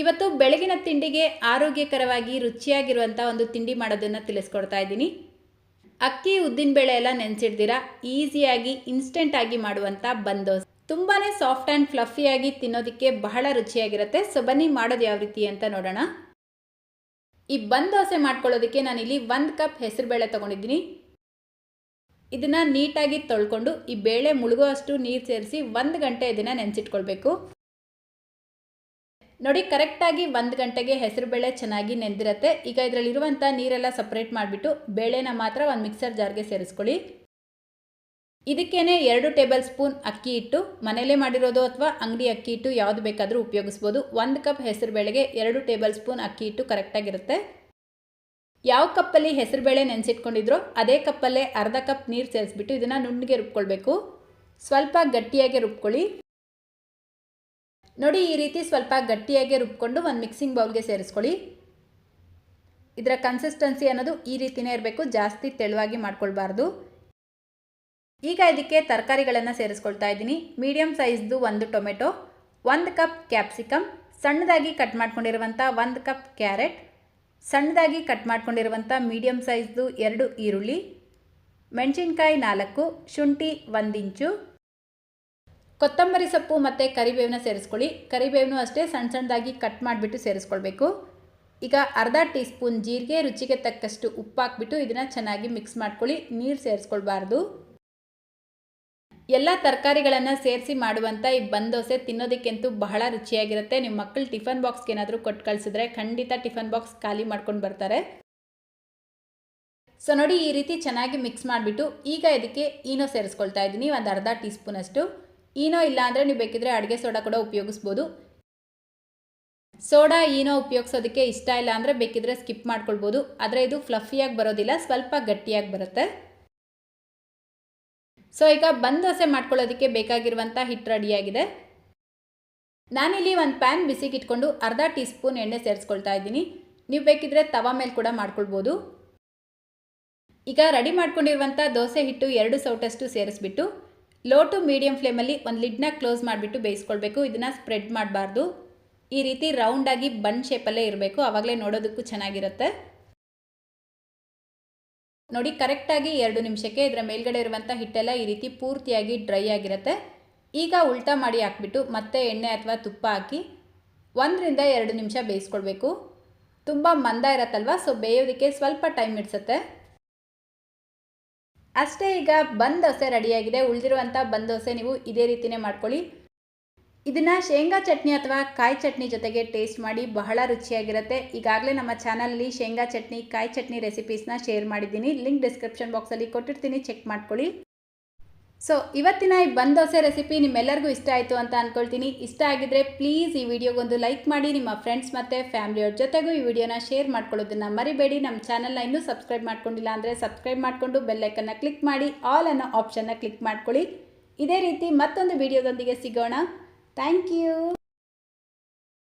ಇವತ್ತು ಬೆಳಗಿನ ತಿಂಡಿಗೆ ಆರೋಗ್ಯಕರವಾಗಿ ರುಚಿಯಾಗಿರುವಂಥ ಒಂದು ತಿಂಡಿ ಮಾಡೋದನ್ನು ತಿಳಿಸ್ಕೊಡ್ತಾ ಇದ್ದೀನಿ. ಅಕ್ಕಿ, ಉದ್ದಿನ ಬೇಳೆ ಎಲ್ಲ ನೆನೆಸಿಡ್ದಿರಾ ಈಸಿಯಾಗಿ ಇನ್ಸ್ಟೆಂಟಾಗಿ ಮಾಡುವಂಥ ಬಂದೋಸ್. ತುಂಬಾ ಸಾಫ್ಟ್ ಆ್ಯಂಡ್ ಫ್ಲಫಿಯಾಗಿ ತಿನ್ನೋದಕ್ಕೆ ಬಹಳ ರುಚಿಯಾಗಿರುತ್ತೆ. ಸೊ ಬನ್ನಿ ಮಾಡೋದು ಯಾವ ರೀತಿ ಅಂತ ನೋಡೋಣ. ಈ ಬಂದ್ ದೋಸೆ ಮಾಡ್ಕೊಳ್ಳೋದಕ್ಕೆ ನಾನಿಲ್ಲಿ ಒಂದು ಕಪ್ ಹೆಸರುಬೇಳೆ ತೊಗೊಂಡಿದ್ದೀನಿ. ಇದನ್ನು ನೀಟಾಗಿ ತೊಳ್ಕೊಂಡು ಈ ಬೇಳೆ ಮುಳುಗುವಷ್ಟು ನೀರು ಸೇರಿಸಿ ಒಂದು ಗಂಟೆ ಇದನ್ನು ನೆನೆಸಿಟ್ಕೊಳ್ಬೇಕು. ನೋಡಿ, ಕರೆಕ್ಟಾಗಿ ಒಂದು ಗಂಟೆಗೆ ಹೆಸರುಬೇಳೆ ಚೆನ್ನಾಗಿ ನೆಂದಿರುತ್ತೆ. ಈಗ ಇದರಲ್ಲಿರುವಂಥ ನೀರೆಲ್ಲ ಸಪ್ರೇಟ್ ಮಾಡಿಬಿಟ್ಟು ಬೇಳೆನ ಮಾತ್ರ ಒಂದು ಮಿಕ್ಸರ್ ಜಾರ್ಗೆ ಸೇರಿಸ್ಕೊಳ್ಳಿ. ಇದಕ್ಕೇನೆ ಎರಡು ಟೇಬಲ್ ಸ್ಪೂನ್ ಅಕ್ಕಿ ಇಟ್ಟು ಮನೆಯಲ್ಲೇ ಮಾಡಿರೋದು ಅಥವಾ ಅಂಗಡಿ ಅಕ್ಕಿ ಇಟ್ಟು ಯಾವುದು ಬೇಕಾದರೂ ಉಪಯೋಗಿಸ್ಬೋದು. ಒಂದು ಕಪ್ ಹೆಸರುಬೇಳೆಗೆ ಎರಡು ಟೇಬಲ್ ಸ್ಪೂನ್ ಅಕ್ಕಿ ಹಿಟ್ಟು ಕರೆಕ್ಟಾಗಿರುತ್ತೆ. ಯಾವ ಕಪ್ಪಲ್ಲಿ ಹೆಸರುಬೇಳೆ ನೆನೆಸಿಟ್ಕೊಂಡಿದ್ರೋ ಅದೇ ಕಪ್ಪಲ್ಲೇ ಅರ್ಧ ಕಪ್ ನೀರು ಸೇರಿಸ್ಬಿಟ್ಟು ಇದನ್ನು ನುಣ್ಣಗೆ ರುಬ್ಕೊಳ್ಬೇಕು. ಸ್ವಲ್ಪ ಗಟ್ಟಿಯಾಗಿ ರುಬ್ಕೊಳ್ಳಿ. ನೋಡಿ, ಈ ರೀತಿ ಸ್ವಲ್ಪ ಗಟ್ಟಿಯಾಗಿ ರುಬ್ಕೊಂಡು ಒಂದು ಮಿಕ್ಸಿಂಗ್ ಬೌಲ್ಗೆ ಸೇರಿಸ್ಕೊಳ್ಳಿ. ಇದರ ಕನ್ಸಿಸ್ಟೆನ್ಸಿ ಅನ್ನೋದು ಈ ರೀತಿಯೇ ಇರಬೇಕು, ಜಾಸ್ತಿ ತೆಳುವಾಗಿ ಮಾಡ್ಕೊಳ್ಬಾರ್ದು. ಈಗ ಇದಕ್ಕೆ ತರಕಾರಿಗಳನ್ನು ಸೇರಿಸ್ಕೊಳ್ತಾ ಇದ್ದೀನಿ. ಮೀಡಿಯಮ್ ಸೈಜ್ದು ಒಂದು ಟೊಮೆಟೊ, ಒಂದು ಕಪ್ ಕ್ಯಾಪ್ಸಿಕಮ್ ಸಣ್ಣದಾಗಿ ಕಟ್ ಮಾಡ್ಕೊಂಡಿರುವಂಥ ಒಂದು ಕಪ್ ಕ್ಯಾರೆಟ್ ಸಣ್ಣದಾಗಿ ಕಟ್ ಮಾಡ್ಕೊಂಡಿರುವಂಥ ಮೀಡಿಯಮ್ ಸೈಜ್ದು ಎರಡು ಈರುಳ್ಳಿ, ಮೆಣಸಿನ್ಕಾಯಿ ನಾಲ್ಕು, ಶುಂಠಿ ಒಂದು ಇಂಚು ಕೊತ್ತಂಬರಿ ಸೊಪ್ಪು ಮತ್ತು ಕರಿಬೇವನ್ನ ಸೇರಿಸ್ಕೊಳ್ಳಿ. ಕರಿಬೇವನು ಅಷ್ಟೇ ಸಣ್ಣ ಸಣ್ಣದಾಗಿ ಕಟ್ ಮಾಡಿಬಿಟ್ಟು ಸೇರಿಸ್ಕೊಳ್ಬೇಕು. ಈಗ ಅರ್ಧ ಟೀ ಸ್ಪೂನ್ ಜೀರಿಗೆ ರುಚಿಗೆ ತಕ್ಕಷ್ಟು ಉಪ್ಪು ಹಾಕ್ಬಿಟ್ಟು ಇದನ್ನು ಚೆನ್ನಾಗಿ ಮಿಕ್ಸ್ ಮಾಡ್ಕೊಳ್ಳಿ. ನೀರು ಸೇರಿಸ್ಕೊಳ್ಬಾರ್ದು. ಎಲ್ಲ ತರಕಾರಿಗಳನ್ನು ಸೇರಿಸಿ ಮಾಡುವಂಥ ಈ ಬಂದೋಸೆ ತಿನ್ನೋದಕ್ಕೆಂತೂ ಬಹಳ ರುಚಿಯಾಗಿರುತ್ತೆ. ನಿಮ್ಮ ಮಕ್ಕಳು ಟಿಫನ್ ಬಾಕ್ಸ್ಗೆ ಏನಾದರೂ ಕೊಟ್ಟು ಕಳಿಸಿದ್ರೆ ಖಂಡಿತ ಟಿಫನ್ ಬಾಕ್ಸ್ ಖಾಲಿ ಮಾಡ್ಕೊಂಡು ಬರ್ತಾರೆ. ಸೊ ನೋಡಿ ಈ ರೀತಿ ಚೆನ್ನಾಗಿ ಮಿಕ್ಸ್ ಮಾಡಿಬಿಟ್ಟು ಈಗ ಇದಕ್ಕೆ ಈನೋ ಸೇರಿಸ್ಕೊಳ್ತಾ ಇದ್ದೀನಿ. ಒಂದು ಅರ್ಧ ಟೀ ಸ್ಪೂನಷ್ಟು ಈನೋ ಇಲ್ಲ ಅಂದರೆ ನೀವು ಬೇಕಿದ್ರೆ ಅಡುಗೆ ಸೋಡಾ ಕೂಡ ಉಪಯೋಗಿಸ್ಬೋದು. ಸೋಡಾ, ಈನೋ ಉಪಯೋಗಿಸೋದಕ್ಕೆ ಇಷ್ಟ ಇಲ್ಲ ಅಂದರೆ ಬೇಕಿದ್ರೆ ಸ್ಕಿಪ್ ಮಾಡ್ಕೊಳ್ಬೋದು. ಆದರೆ ಇದು ಫ್ಲಫಿಯಾಗಿ ಬರೋದಿಲ್ಲ, ಸ್ವಲ್ಪ ಗಟ್ಟಿಯಾಗಿ ಬರುತ್ತೆ. ಸೊ, ಈಗ ಬಂದ್ ದೋಸೆ ಮಾಡ್ಕೊಳ್ಳೋದಕ್ಕೆ ಬೇಕಾಗಿರುವಂಥ ಹಿಟ್ಟು ರೆಡಿಯಾಗಿದೆ. ನಾನಿಲ್ಲಿ ಒಂದು ಪ್ಯಾನ್ ಬಿಸಿಗೆ ಇಟ್ಕೊಂಡು ಅರ್ಧ ಟೀ ಸ್ಪೂನ್ ಎಣ್ಣೆ ಸೇರಿಸ್ಕೊಳ್ತಾ ಇದ್ದೀನಿ. ನೀವು ಬೇಕಿದ್ರೆ ತವಾ ಮೇಲೆ ಕೂಡ ಮಾಡ್ಕೊಳ್ಬೋದು. ಈಗ ರೆಡಿ ಮಾಡ್ಕೊಂಡಿರುವಂಥ ದೋಸೆ ಹಿಟ್ಟು ಎರಡು ಸೌಟಷ್ಟು ಸೇರಿಸ್ಬಿಟ್ಟು ಲೋ ಟು ಮೀಡಿಯಮ್ ಫ್ಲೇಮಲ್ಲಿ ಒಂದು ಲಿಡ್ನ ಕ್ಲೋಸ್ ಮಾಡಿಬಿಟ್ಟು ಬೇಯಿಸ್ಕೊಳ್ಬೇಕು. ಇದನ್ನು ಸ್ಪ್ರೆಡ್ ಮಾಡಬಾರ್ದು. ಈ ರೀತಿ ರೌಂಡಾಗಿ ಬನ್ ಶೇಪಲ್ಲೇ ಇರಬೇಕು. ಆವಾಗಲೇ ನೋಡೋದಕ್ಕೂ ಚೆನ್ನಾಗಿರುತ್ತೆ. ನೋಡಿ ಕರೆಕ್ಟಾಗಿ ಎರಡು ನಿಮಿಷಕ್ಕೆ ಇದರ ಮೇಲ್ಗಡೆ ಇರುವಂಥ ಹಿಟ್ಟೆಲ್ಲ ಈ ರೀತಿ ಪೂರ್ತಿಯಾಗಿ ಡ್ರೈ ಆಗಿರುತ್ತೆ. ಈಗ ಉಲ್ಟಾ ಮಾಡಿ ಹಾಕ್ಬಿಟ್ಟು ಮತ್ತೆ ಎಣ್ಣೆ ಅಥವಾ ತುಪ್ಪ ಹಾಕಿ ಒಂದರಿಂದ ಎರಡು ನಿಮಿಷ ಬೇಯಿಸ್ಕೊಳ್ಬೇಕು. ತುಂಬ ಮಂದ ಇರತ್ತಲ್ವ? ಸೊ ಬೇಯೋದಕ್ಕೆ ಸ್ವಲ್ಪ ಟೈಮ್ ಇಡ್ಸುತ್ತೆ. ಅಷ್ಟೇ ಈಗ ಬಂದ್ ದೋಸೆ ರೆಡಿಯಾಗಿದೆ. ಉಳಿದಿರುವಂಥ ಬಂದ್ ದೋಸೆ ನೀವು ಇದೇ ರೀತಿಯೇ ಮಾಡ್ಕೊಳ್ಳಿ. ಇದನ್ನು ಶೇಂಗಾ ಚಟ್ನಿ ಅಥವಾ ಕಾಯಿ ಚಟ್ನಿ ಜೊತೆಗೆ ಟೇಸ್ಟ್ ಮಾಡಿ ಬಹಳ ರುಚಿಯಾಗಿರುತ್ತೆ. ಈಗಾಗಲೇ ನಮ್ಮ ಚಾನಲಲ್ಲಿ ಶೇಂಗಾ ಚಟ್ನಿ, ಕಾಯಿ ಚಟ್ನಿ ರೆಸಿಪೀಸ್ನ ಶೇರ್ ಮಾಡಿದ್ದೀನಿ. ಲಿಂಕ್ ಡಿಸ್ಕ್ರಿಪ್ಷನ್ ಬಾಕ್ಸಲ್ಲಿ ಕೊಟ್ಟಿರ್ತೀನಿ. ಚೆಕ್ ಮಾಡ್ಕೊಳ್ಳಿ. ಸೊ ಇವತ್ತಿನ ಈ ಬಂದ್ ದೋಸೆ ರೆಸಿಪಿ ನಿಮ್ಮೆಲ್ಲರಿಗೂ ಇಷ್ಟ ಆಯಿತು ಅಂತ ಅಂದ್ಕೊಳ್ತೀನಿ ಇಷ್ಟ ಆಗಿದ್ರೆ ಪ್ಲೀಸ್ ಈ ವಿಡಿಯೋಗೊಂದು ಲೈಕ್ ಮಾಡಿ, ನಿಮ್ಮ ಫ್ರೆಂಡ್ಸ್ ಮತ್ತು ಫ್ಯಾಮಿಲಿಯವ್ರ ಜೊತೆಗೂ ಈ ವಿಡಿಯೋನ ಶೇರ್ ಮಾಡ್ಕೊಳ್ಳೋದನ್ನು ಮರಿಬೇಡಿ. ನಮ್ಮ ಚಾನಲ್ನ ಇನ್ನೂ ಸಬ್ಸ್ಕ್ರೈಬ್ ಮಾಡ್ಕೊಂಡಿಲ್ಲ ಅಂದರೆ ಸಬ್ಸ್ಕ್ರೈಬ್ ಮಾಡಿಕೊಂಡು ಬೆಲ್ಲೈಕನ್ನು ಕ್ಲಿಕ್ ಮಾಡಿ ಆಲ್ ಅನ್ನೋ ಆಪ್ಷನ್ನ ಕ್ಲಿಕ್ ಮಾಡ್ಕೊಳ್ಳಿ. ಇದೇ ರೀತಿ ಮತ್ತೊಂದು ವಿಡಿಯೋದೊಂದಿಗೆ ಸಿಗೋಣ. Thank you